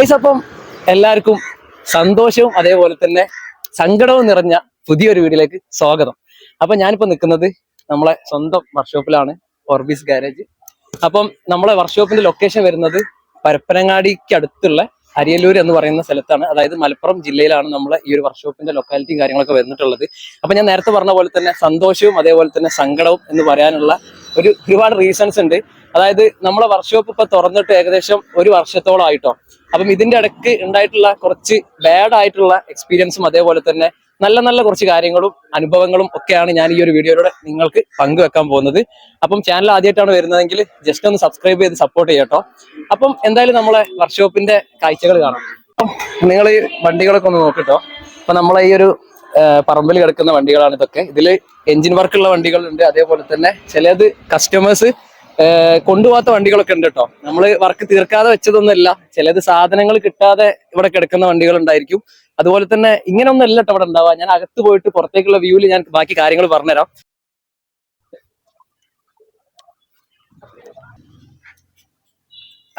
അപ്പം എല്ലാവർക്കും സന്തോഷവും അതേപോലെ തന്നെ സങ്കടവും നിറഞ്ഞ പുതിയൊരു വീഡിയോയിലേക്ക് സ്വാഗതം. അപ്പൊ ഞാനിപ്പോ നിൽക്കുന്നത് നമ്മളെ സ്വന്തം വർക്ക്ഷോപ്പിലാണ് ഓർബീസ് ഗാരേജ്. അപ്പം നമ്മളെ വർക്ക്ഷോപ്പിന്റെ ലൊക്കേഷൻ വരുന്നത് പരപ്പനങ്ങാടിക്ക് അടുത്തുള്ള അരിയല്ലൂർ എന്ന് പറയുന്ന സ്ഥലത്താണ്. അതായത് മലപ്പുറം ജില്ലയിലാണ് നമ്മളെ ഈ ഒരു വർക്ക്ഷോപ്പിന്റെ ലൊക്കാലിറ്റിയും കാര്യങ്ങളൊക്കെ വന്നിട്ടുള്ളത്. അപ്പൊ ഞാൻ നേരത്തെ പറഞ്ഞ പോലെ തന്നെ സന്തോഷവും അതേപോലെ തന്നെ സങ്കടവും എന്ന് പറയാനുള്ള ഒരു ഒരുപാട് റീസൺസ് ഉണ്ട്. അതായത് നമ്മളെ വർക്ക്ഷോപ്പ് ഇപ്പൊ തുറന്നിട്ട് ഏകദേശം ഒരു വർഷത്തോളം ആയിട്ടോ. അപ്പം ഇതിന്റെ ഇടയ്ക്ക് ഉണ്ടായിട്ടുള്ള കുറച്ച് ബാഡ് ആയിട്ടുള്ള എക്സ്പീരിയൻസും അതേപോലെ തന്നെ നല്ല നല്ല കുറച്ച് കാര്യങ്ങളും അനുഭവങ്ങളും ഒക്കെയാണ് ഞാൻ ഈ ഒരു വീഡിയോയിലൂടെ നിങ്ങൾക്ക് പങ്കുവെക്കാൻ പോകുന്നത്. അപ്പം ചാനൽ ആദ്യമായിട്ടാണ് വരുന്നതെങ്കിൽ ജസ്റ്റ് ഒന്ന് സബ്സ്ക്രൈബ് ചെയ്ത് സപ്പോർട്ട് ചെയ്യട്ടോ അപ്പം എന്തായാലും നമ്മളെ വർക്ക്ഷോപ്പിന്റെ കാഴ്ചകൾ കാണാം. അപ്പം നിങ്ങൾ ഈ വണ്ടികളൊക്കെ ഒന്ന് നോക്കിട്ടോ. അപ്പൊ നമ്മളെ ഈ ഒരു പറമ്പിൽ കിടക്കുന്ന വണ്ടികളാണ് ഇതൊക്കെ. ഇതിൽ എഞ്ചിൻ വർക്കുള്ള വണ്ടികളുണ്ട്. അതേപോലെ തന്നെ ചിലത് കസ്റ്റമേഴ്സ് കൊണ്ടുപോകാത്ത വണ്ടികളൊക്കെ ഉണ്ട് കേട്ടോ. നമ്മൾ വർക്ക് തീർക്കാതെ വെച്ചതൊന്നുമല്ല. ചിലത് സാധനങ്ങൾ കിട്ടാതെ ഇവിടെ കിടക്കുന്ന വണ്ടികൾ ഉണ്ടായിരിക്കും. അതുപോലെ തന്നെ ഇങ്ങനെയൊന്നും അല്ല കേട്ടോ ഇവിടെ ഉണ്ടാവുക. ഞാൻ അകത്ത് പോയിട്ട് പുറത്തേക്കുള്ള വ്യൂവിൽ ഞാൻ ബാക്കി കാര്യങ്ങൾ പറഞ്ഞുതരാം.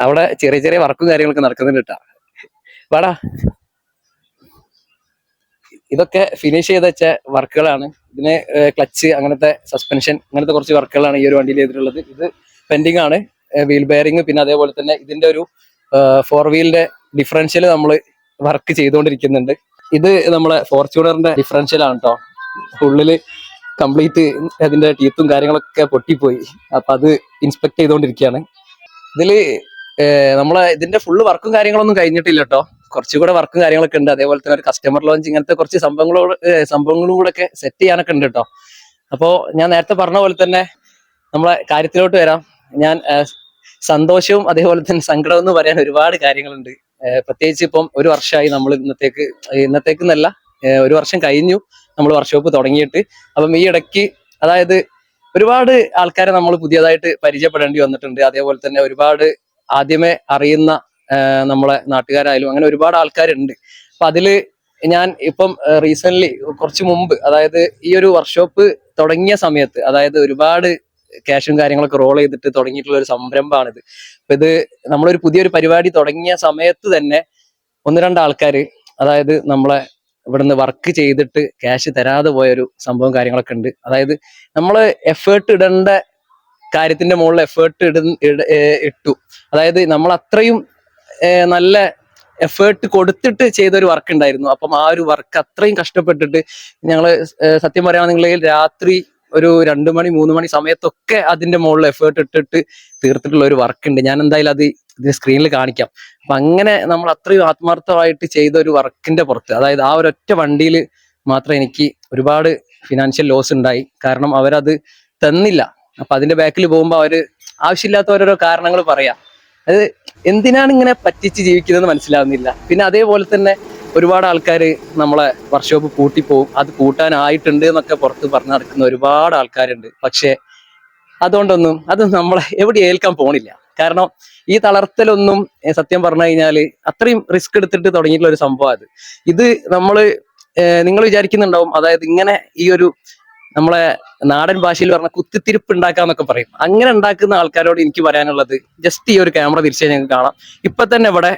അവിടെ ചെറിയ ചെറിയ വർക്കും കാര്യങ്ങളൊക്കെ നടക്കുന്നുണ്ട് കേട്ടാ. വാടാ. ഇതൊക്കെ ഫിനിഷ് ചെയ്ത് വെച്ച വർക്കുകളാണ് ഇതിന് ക്ലച്ച് അങ്ങനത്തെ സസ്പെൻഷൻ അങ്ങനത്തെ കുറച്ച് വർക്കുകളാണ് ഈ ഒരു വണ്ടിയിൽ ചെയ്തിട്ടുള്ളത്. ഇത് പെൻഡിങ് ആണ്. വീൽ ബെയറിങ് പിന്നെ അതേപോലെ തന്നെ ഇതിന്റെ ഒരു ഫോർ വീലിന്റെ ഡിഫറൻഷ്യൽ നമ്മൾ വർക്ക് ചെയ്തുകൊണ്ടിരിക്കുന്നുണ്ട്. ഇത് നമ്മളെ ഫോർച്യൂണറിന്റെ ഡിഫറൻഷ്യൽ ആണ് കേട്ടോ ഉള്ളിൽ കംപ്ലീറ്റ് അതിന്റെ ടീത്തും കാര്യങ്ങളൊക്കെ പൊട്ടിപ്പോയി. അപ്പൊ അത് ഇൻസ്പെക്ട് ചെയ്തുകൊണ്ടിരിക്കുകയാണ്. ഇതിൽ നമ്മളെ ഇതിന്റെ ഫുള്ള് വർക്കും കാര്യങ്ങളൊന്നും കഴിഞ്ഞിട്ടില്ല കേട്ടോ കുറച്ചുകൂടെ വർക്കും കാര്യങ്ങളൊക്കെ ഉണ്ട്. അതേപോലെ തന്നെ ഒരു കസ്റ്റമർ ലോഞ്ച് ഇങ്ങനത്തെ കുറച്ച് സംഭവങ്ങളോട് സംഭവങ്ങളും കൂടെ ഒക്കെ സെറ്റ് ചെയ്യാനൊക്കെ ഉണ്ട് കേട്ടോ അപ്പോ ഞാൻ നേരത്തെ പറഞ്ഞ പോലെ തന്നെ നമ്മളെ കാര്യത്തിലോട്ട് വരാം. ഞാൻ സന്തോഷവും അതേപോലെ തന്നെ സങ്കടവും എന്ന് പറയാൻ ഒരുപാട് കാര്യങ്ങളുണ്ട്. പ്രത്യേകിച്ച് ഇപ്പം ഒരു വർഷമായി നമ്മൾ ഇന്നത്തേക്ക് ഇന്നത്തേക്ക് എന്നല്ല ഒരു വർഷം കഴിഞ്ഞു നമ്മൾ വർക്ക്ഷോപ്പ് തുടങ്ങിയിട്ട്. അപ്പം ഈ ഇടയ്ക്ക് അതായത് ഒരുപാട് ആൾക്കാരെ നമ്മൾ പുതിയതായിട്ട് പരിചയപ്പെടേണ്ടി വന്നിട്ടുണ്ട്. അതേപോലെ തന്നെ ഒരുപാട് ആദ്യമേ അറിയുന്ന നമ്മളെ നാട്ടുകാരായാലും അങ്ങനെ ഒരുപാട് ആൾക്കാരുണ്ട്. അപ്പൊ അതിൽ ഞാൻ ഇപ്പം റീസെന്റ് കുറച്ച് മുമ്പ് അതായത് ഈ ഒരു വർക്ക്ഷോപ്പ് തുടങ്ങിയ സമയത്ത് അതായത് ഒരുപാട് ക്യാഷും കാര്യങ്ങളൊക്കെ റോൾ ചെയ്തിട്ട് തുടങ്ങിയിട്ടുള്ള ഒരു സംരംഭമാണിത്. അപ്പൊ ഇത് നമ്മളൊരു പുതിയൊരു പരിപാടി തുടങ്ങിയ സമയത്ത് തന്നെ ഒന്ന് രണ്ട് ആൾക്കാര് അതായത് നമ്മളെ ഇവിടുന്ന് വർക്ക് ചെയ്തിട്ട് ക്യാഷ് തരാതെ പോയൊരു സംഭവം കാര്യങ്ങളൊക്കെ ഉണ്ട്. അതായത് നമ്മൾ എഫേർട്ട് ഇടേണ്ട കാര്യത്തിന്റെ മുകളിൽ എഫേർട്ട് ഇട ഇട- ഇട്ടു. അതായത് നമ്മൾ അത്രയും നല്ല എഫേർട്ട് കൊടുത്തിട്ട് ചെയ്തൊരു വർക്ക് ഉണ്ടായിരുന്നു. അപ്പം ആ ഒരു വർക്ക് അത്രയും കഷ്ടപ്പെട്ടിട്ട് ഞങ്ങൾ സത്യം പറയുകയാണെന്നുണ്ടെങ്കിൽ രാത്രി ഒരു രണ്ടു മണി മൂന്ന് മണി സമയത്തൊക്കെ അതിന്റെ മുകളിൽ എഫേർട്ട് ഇട്ടിട്ട് തീർത്തിട്ടുള്ള ഒരു വർക്ക് ഉണ്ട്. ഞാൻ എന്തായാലും അത് ഇതിന് സ്ക്രീനിൽ കാണിക്കാം. അപ്പൊ അങ്ങനെ നമ്മൾ അത്രയും ആത്മാർത്ഥമായിട്ട് ചെയ്ത ഒരു വർക്കിന്റെ പുറത്ത് അതായത് ആ ഒരൊറ്റ വണ്ടിയിൽ മാത്രം എനിക്ക് ഒരുപാട് ഫിനാൻഷ്യൽ ലോസ് ഉണ്ടായി. കാരണം അവരത് തന്നില്ല. അപ്പൊ അതിന്റെ ബാക്കിൽ പോകുമ്പോൾ അവർ ആവശ്യമില്ലാത്ത ഓരോരോ കാരണങ്ങൾ പറയാം. അത് എന്തിനാണ് ഇങ്ങനെ പറ്റിച്ച് ജീവിക്കുന്നത് മനസ്സിലാവുന്നില്ല. പിന്നെ അതേപോലെ തന്നെ ഒരുപാട് ആൾക്കാർ നമ്മളെ വർക്ക്ഷോപ്പ് പൂട്ടിപ്പോവും അത് കൂട്ടാനായിട്ടുണ്ട് എന്നൊക്കെ പുറത്ത് പറഞ്ഞു നടക്കുന്ന ഒരുപാട് ആൾക്കാരുണ്ട്. പക്ഷേ അതുകൊണ്ടൊന്നും അത് നമ്മളെ എവിടെ ഏൽക്കാൻ പോണില്ല. കാരണം ഈ തളർത്തലൊന്നും സത്യം പറഞ്ഞു കഴിഞ്ഞാൽ അത്രയും റിസ്ക് എടുത്തിട്ട് തുടങ്ങിയിട്ടുള്ള ഒരു സംഭവം അത്. ഇത് നമ്മൾ നിങ്ങൾ വിചാരിക്കുന്നുണ്ടാവും അതായത് ഇങ്ങനെ ഈ ഒരു നമ്മളെ നാടൻ ഭാഷയിൽ പറഞ്ഞ കുത്തിത്തിരിപ്പ് ഉണ്ടാക്കാന്നൊക്കെ പറയും. അങ്ങനെ ഉണ്ടാക്കുന്ന ആൾക്കാരോട് എനിക്ക് പറയാനുള്ളത് ജസ്റ്റ് ഈ ഒരു ക്യാമറ തിരിച്ചു ഞങ്ങൾക്ക് കാണാം. ഇപ്പൊ തന്നെ ഇവിടെ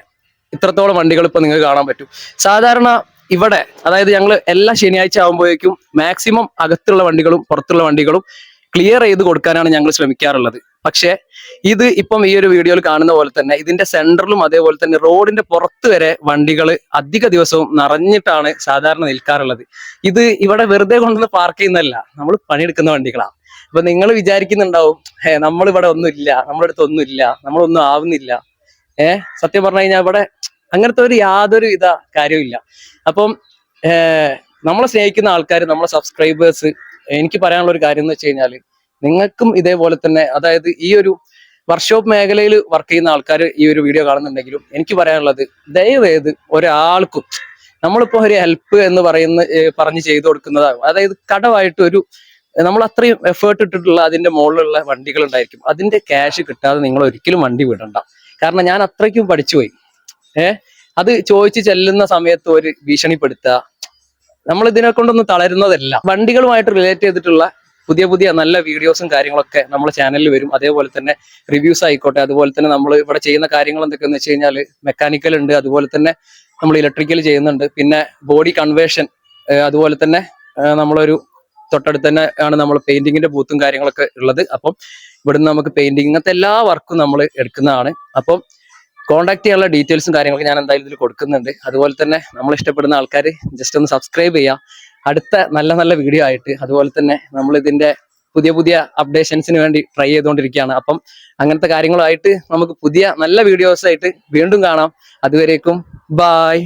ഇത്രത്തോളം വണ്ടികൾ ഇപ്പൊ നിങ്ങൾക്ക് കാണാൻ പറ്റും. സാധാരണ ഇവിടെ അതായത് ഞങ്ങൾ എല്ലാ ശനിയാഴ്ച ആകുമ്പോഴേക്കും മാക്സിമം അകത്തുള്ള വണ്ടികളും പുറത്തുള്ള വണ്ടികളും ക്ലിയർ ചെയ്ത് കൊടുക്കാനാണ് ഞങ്ങൾ ശ്രമിക്കാറുള്ളത്. പക്ഷേ ഇത് ഇപ്പം ഈ ഒരു വീഡിയോയിൽ കാണുന്ന പോലെ തന്നെ ഇതിന്റെ സെന്ററിലും അതേപോലെ തന്നെ റോഡിന്റെ പുറത്ത് വരെ വണ്ടികൾ അധിക ദിവസവും നിറഞ്ഞിട്ടാണ് സാധാരണ നിൽക്കാറുള്ളത്. ഇത് ഇവിടെ വെറുതെ കൊണ്ടുവന്ന് പാർക്ക് ചെയ്യുന്നതല്ല നമ്മൾ പണിയെടുക്കുന്ന വണ്ടികളാണ് അപ്പൊ നിങ്ങൾ വിചാരിക്കുന്നുണ്ടാവും ഏ നമ്മളിവിടെ ഒന്നുമില്ല നമ്മുടെ അടുത്ത് ഒന്നുമില്ല നമ്മളൊന്നും ആവുന്നില്ല. ഏഹ് സത്യം പറഞ്ഞു കഴിഞ്ഞാൽ ഇവിടെ അങ്ങനത്തെ ഒരു യാതൊരു വിധ കാര്യമില്ല അപ്പം നമ്മളെ സ്നേഹിക്കുന്ന ആൾക്കാർ നമ്മളെ സബ്സ്ക്രൈബേഴ്സ് എനിക്ക് പറയാനുള്ള ഒരു കാര്യം എന്ന് വെച്ച് കഴിഞ്ഞാൽ നിങ്ങൾക്കും ഇതേപോലെ തന്നെ അതായത് ഈ ഒരു വർക്ക്ഷോപ്പ് മേഖലയിൽ വർക്ക് ചെയ്യുന്ന ആൾക്കാർ ഈ ഒരു വീഡിയോ കാണുന്നുണ്ടെങ്കിലും എനിക്ക് പറയാനുള്ളത് ദയവേത് ഒരാൾക്കും നമ്മളിപ്പോ ഒരു ഹെൽപ്പ് എന്ന് പറയുന്ന പറഞ്ഞ് ചെയ്തു കൊടുക്കുന്നതാകും. അതായത് കടമായിട്ട് ഒരു നമ്മൾ അത്രയും എഫേർട്ട് ഇട്ടിട്ടുള്ള അതിന്റെ മുകളിലുള്ള വണ്ടികൾ ഉണ്ടായിരിക്കും. അതിന്റെ ക്യാഷ് കിട്ടാതെ നിങ്ങൾ ഒരിക്കലും വണ്ടി വിടണ്ട. കാരണം ഞാൻ അത്രയ്ക്കും പഠിച്ചുപോയി. ഏ? അത് ചോദിച്ചു ചെല്ലുന്ന സമയത്ത് ഒരു ഭീഷണിപ്പെടുത്തുക. നമ്മൾ ഇതിനെ കൊണ്ടൊന്നും തളരുന്നതല്ല. വണ്ടികളുമായിട്ട് റിലേറ്റ് ചെയ്തിട്ടുള്ള പുതിയ പുതിയ നല്ല വീഡിയോസും കാര്യങ്ങളൊക്കെ നമ്മുടെ ചാനലിൽ വരും. അതേപോലെ തന്നെ റിവ്യൂസ് ആയിക്കോട്ടെ അതുപോലെ തന്നെ നമ്മൾ ഇവിടെ ചെയ്യുന്ന കാര്യങ്ങൾ എന്തൊക്കെയെന്ന് വെച്ച് കഴിഞ്ഞാൽ മെക്കാനിക്കൽ ഉണ്ട് അതുപോലെ തന്നെ നമ്മൾ ഇലക്ട്രിക്കൽ ചെയ്യുന്നുണ്ട്. പിന്നെ ബോഡി കൺവേർഷൻ അതുപോലെ തന്നെ ഏഹ് നമ്മളൊരു തൊട്ടടുത്ത് തന്നെ ആണ് നമ്മൾ പെയിന്റിങ്ങിന്റെ ബൂത്തും കാര്യങ്ങളൊക്കെ ഉള്ളത്. അപ്പം ഇവിടുന്ന് നമുക്ക് പെയിന്റിങ് അങ്ങനത്തെ എല്ലാ വർക്കും നമ്മൾ എടുക്കുന്നതാണ്. അപ്പം കോൺടാക്ട് ചെയ്യാനുള്ള ഡീറ്റെയിൽസും കാര്യങ്ങളൊക്കെ ഞാൻ എന്തായാലും ഇതിൽ കൊടുക്കുന്നുണ്ട്. അതുപോലെ തന്നെ നമ്മൾ ഇഷ്ടപ്പെടുന്ന ആൾക്കാർ ജസ്റ്റ് ഒന്ന് സബ്സ്ക്രൈബ് ചെയ്യാം. അടുത്ത നല്ല നല്ല വീഡിയോ ആയിട്ട് അതുപോലെ തന്നെ നമ്മൾ ഇതിന്റെ പുതിയ പുതിയ അപ്ഡേഷൻസിന് വേണ്ടി ട്രൈ ചെയ്തുകൊണ്ടിരിക്കുകയാണ് അപ്പം അങ്ങനത്തെ കാര്യങ്ങളായിട്ട് നമുക്ക് പുതിയ നല്ല വീഡിയോസായിട്ട് വീണ്ടും കാണാം. അതുവരേക്കും ബായ്